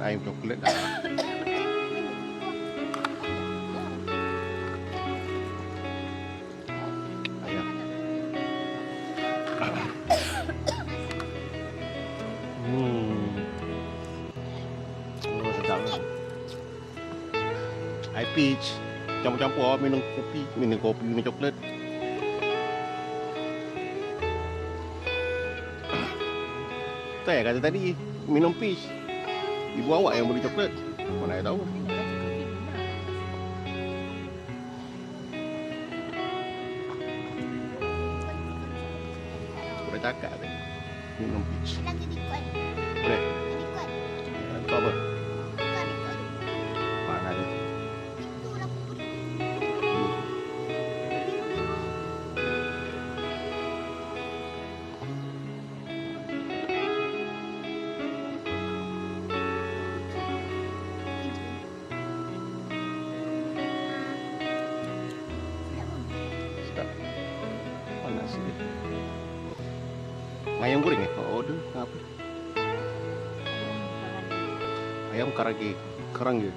Air coklat dah. Ayam. Hmm. Oh, peach. Campur-campur awak minum kopi. Minum kopi, minum coklat. Saya kata tadi, minum peach. Ibu awak yang beli coklat. Mana saya tahu. Dah cakap tadi. Minum peach. Ayam goreng eh? Kau order apa? Ayam karage. Karang je.